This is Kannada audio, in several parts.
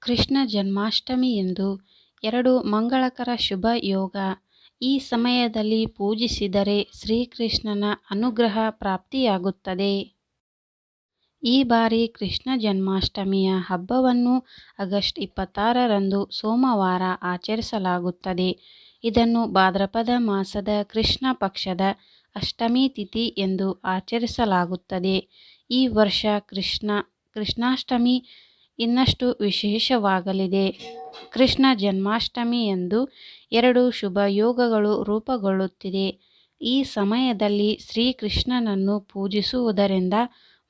ಕೃಷ್ಣ ಜನ್ಮಾಷ್ಟಮಿ ಎಂದು ಎರಡು ಮಂಗಳಕರ ಶುಭ ಯೋಗ ಈ ಸಮಯದಲ್ಲಿ ಪೂಜಿಸಿದರೆ ಶ್ರೀಕೃಷ್ಣನ ಅನುಗ್ರಹ ಪ್ರಾಪ್ತಿಯಾಗುತ್ತದೆ. ಈ ಬಾರಿ ಕೃಷ್ಣ ಜನ್ಮಾಷ್ಟಮಿಯ ಹಬ್ಬವನ್ನು ಆಗಸ್ಟ್ ಇಪ್ಪತ್ತಾರರಂದು ಸೋಮವಾರ ಆಚರಿಸಲಾಗುತ್ತದೆ. ಇದನ್ನು ಭಾದ್ರಪದ ಮಾಸದ ಕೃಷ್ಣ ಪಕ್ಷದ ಅಷ್ಟಮಿ ತಿಥಿ ಎಂದು ಆಚರಿಸಲಾಗುತ್ತದೆ. ಈ ವರ್ಷ ಕೃಷ್ಣ ಕೃಷ್ಣಾಷ್ಟಮಿ ಇನ್ನಷ್ಟು ವಿಶೇಷವಾಗಲಿದೆ. ಕೃಷ್ಣ ಜನ್ಮಾಷ್ಟಮಿಯಂದು ಎರಡು ಶುಭ ಯೋಗಗಳು ರೂಪುಗೊಳ್ಳುತ್ತಿದೆ. ಈ ಸಮಯದಲ್ಲಿ ಶ್ರೀಕೃಷ್ಣನನ್ನು ಪೂಜಿಸುವುದರಿಂದ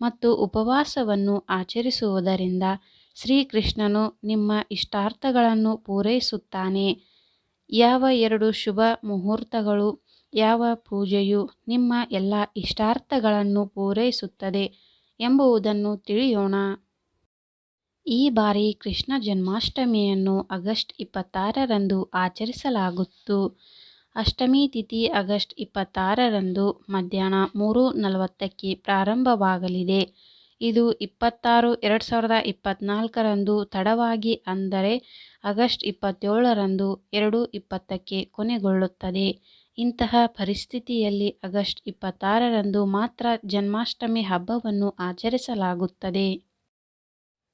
ಮತ್ತು ಉಪವಾಸವನ್ನು ಆಚರಿಸುವುದರಿಂದ ಶ್ರೀಕೃಷ್ಣನು ನಿಮ್ಮ ಇಷ್ಟಾರ್ಥಗಳನ್ನು ಪೂರೈಸುತ್ತಾನೆ. ಯಾವ ಎರಡು ಶುಭ ಮುಹೂರ್ತಗಳು, ಯಾವ ಪೂಜೆಯು ನಿಮ್ಮ ಎಲ್ಲ ಇಷ್ಟಾರ್ಥಗಳನ್ನು ಪೂರೈಸುತ್ತದೆ ಎಂಬುವುದನ್ನು ತಿಳಿಯೋಣ. ಈ ಬಾರಿ ಕೃಷ್ಣ ಜನ್ಮಾಷ್ಟಮಿಯನ್ನು ಆಗಸ್ಟ್ ಇಪ್ಪತ್ತಾರರಂದು ಆಚರಿಸಲಾಗುತ್ತು. ಅಷ್ಟಮಿ ತಿಥಿ ಆಗಸ್ಟ್ ಇಪ್ಪತ್ತಾರರಂದು ಮಧ್ಯಾಹ್ನ ಮೂರು ನಲವತ್ತಕ್ಕೆ ಪ್ರಾರಂಭವಾಗಲಿದೆ. ಇದು ಇಪ್ಪತ್ತಾರು-ಎರಡು ಸಾವಿರದ ಇಪ್ಪತ್ತ್ನಾಲ್ಕರಂದು ತಡವಾಗಿ ಅಂದರೆ ಆಗಸ್ಟ್ ಇಪ್ಪತ್ತೇಳರಂದು ಎರಡು ಇಪ್ಪತ್ತಕ್ಕೆ ಕೊನೆಗೊಳ್ಳುತ್ತದೆ. ಇಂತಹ ಪರಿಸ್ಥಿತಿಯಲ್ಲಿ ಆಗಸ್ಟ್ ಇಪ್ಪತ್ತಾರರಂದು ಮಾತ್ರ ಜನ್ಮಾಷ್ಟಮಿ ಹಬ್ಬವನ್ನು ಆಚರಿಸಲಾಗುತ್ತದೆ.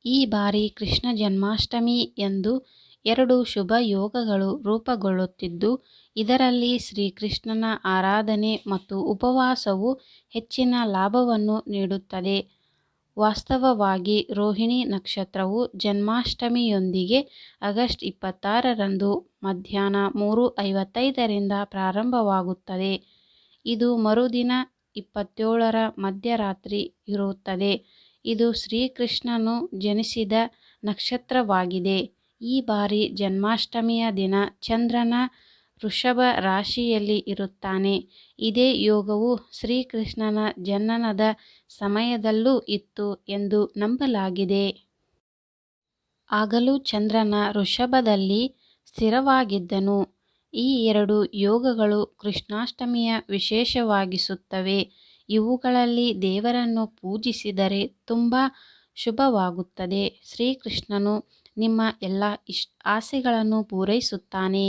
ಈ ಬಾರಿ ಕೃಷ್ಣ ಜನ್ಮಾಷ್ಟಮಿ ಎಂದು ಎರಡು ಶುಭ ಯೋಗಗಳು ರೂಪುಗೊಳ್ಳುತ್ತಿದ್ದು, ಇದರಲ್ಲಿ ಶ್ರೀಕೃಷ್ಣನ ಆರಾಧನೆ ಮತ್ತು ಉಪವಾಸವು ಹೆಚ್ಚಿನ ಲಾಭವನ್ನು ನೀಡುತ್ತದೆ. ವಾಸ್ತವವಾಗಿ ರೋಹಿಣಿ ನಕ್ಷತ್ರವು ಜನ್ಮಾಷ್ಟಮಿಯೊಂದಿಗೆ ಆಗಸ್ಟ್ ಇಪ್ಪತ್ತಾರರಂದು ಮಧ್ಯಾಹ್ನ ಮೂರು ಐವತ್ತೈದರಿಂದ ಪ್ರಾರಂಭವಾಗುತ್ತದೆ. ಇದು ಮರುದಿನ ಇಪ್ಪತ್ತೇಳರ ಮಧ್ಯರಾತ್ರಿ ಇರುತ್ತದೆ. ಇದು ಶ್ರೀಕೃಷ್ಣನು ಜನಿಸಿದ ನಕ್ಷತ್ರವಾಗಿದೆ. ಈ ಬಾರಿ ಜನ್ಮಾಷ್ಟಮಿಯ ದಿನ ಚಂದ್ರನ ವೃಷಭ ರಾಶಿಯಲ್ಲಿ ಇರುತ್ತಾನೆ. ಇದೇ ಯೋಗವು ಶ್ರೀಕೃಷ್ಣನ ಜನನದ ಸಮಯದಲ್ಲೂ ಇತ್ತು ಎಂದು ನಂಬಲಾಗಿದೆ. ಆಗಲೂ ಚಂದ್ರನ ವೃಷಭದಲ್ಲಿ ಸ್ಥಿರವಾಗಿದ್ದನು. ಈ ಎರಡು ಯೋಗಗಳು ಕೃಷ್ಣಾಷ್ಟಮಿಯ ವಿಶೇಷವಾಗಿಸುತ್ತವೆ. ಇವುಗಳಲ್ಲಿ ದೇವರನ್ನು ಪೂಜಿಸಿದರೆ ತುಂಬ ಶುಭವಾಗುತ್ತದೆ. ಶ್ರೀಕೃಷ್ಣನು ನಿಮ್ಮ ಎಲ್ಲ ಇಷ್, ಆಸೆಗಳನ್ನು ಪೂರೈಸುತ್ತಾನೆ.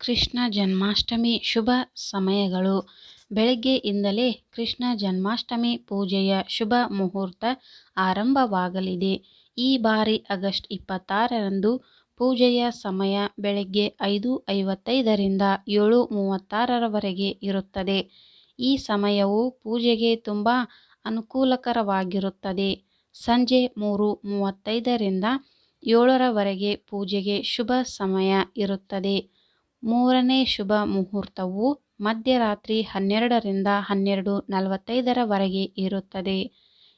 ಕೃಷ್ಣ ಜನ್ಮಾಷ್ಟಮಿ ಶುಭ ಸಮಯಗಳು ಬೆಳಗ್ಗೆಯಿಂದಲೇ ಕೃಷ್ಣ ಜನ್ಮಾಷ್ಟಮಿ ಪೂಜೆಯ ಶುಭ ಮುಹೂರ್ತ ಆರಂಭವಾಗಲಿದೆ. ಈ ಬಾರಿ ಆಗಸ್ಟ್ ಇಪ್ಪತ್ತಾರರಂದು ಪೂಜೆಯ ಸಮಯ ಬೆಳಗ್ಗೆ ಐದು ಐವತ್ತೈದರಿಂದ ಏಳು ಮೂವತ್ತಾರರವರೆಗೆ ಇರುತ್ತದೆ. ಈ ಸಮಯವು ಪೂಜೆಗೆ ತುಂಬ ಅನುಕೂಲಕರವಾಗಿರುತ್ತದೆ. ಸಂಜೆ ಮೂರು ಮೂವತ್ತೈದರಿಂದ ಏಳರವರೆಗೆ ಪೂಜೆಗೆ ಶುಭ ಸಮಯ ಇರುತ್ತದೆ. ಮೂರನೇ ಶುಭ ಮುಹೂರ್ತವು ಮಧ್ಯರಾತ್ರಿ ಹನ್ನೆರಡರಿಂದ ಹನ್ನೆರಡು ನಲವತ್ತೈದರವರೆಗೆ ಇರುತ್ತದೆ.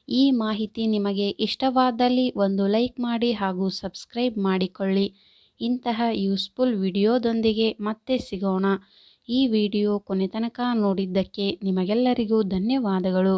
ಈ ಮಾಹಿತಿ ನಿಮಗೆ ಇಷ್ಟವಾದಲ್ಲಿ ಒಂದು ಲೈಕ್ ಮಾಡಿ ಹಾಗೂ ಸಬ್ಸ್ಕ್ರೈಬ್ ಮಾಡಿಕೊಳ್ಳಿ. ಇಂತಹ ಯೂಸ್ಫುಲ್ ವಿಡಿಯೋದೊಂದಿಗೆ ಮತ್ತೆ ಸಿಗೋಣ. ಈ ವಿಡಿಯೋ ಕೊನೆತನಕ ನೋಡಿದ್ದಕ್ಕೆ ನಿಮಗೆಲ್ಲರಿಗೂ ಧನ್ಯವಾದಗಳು.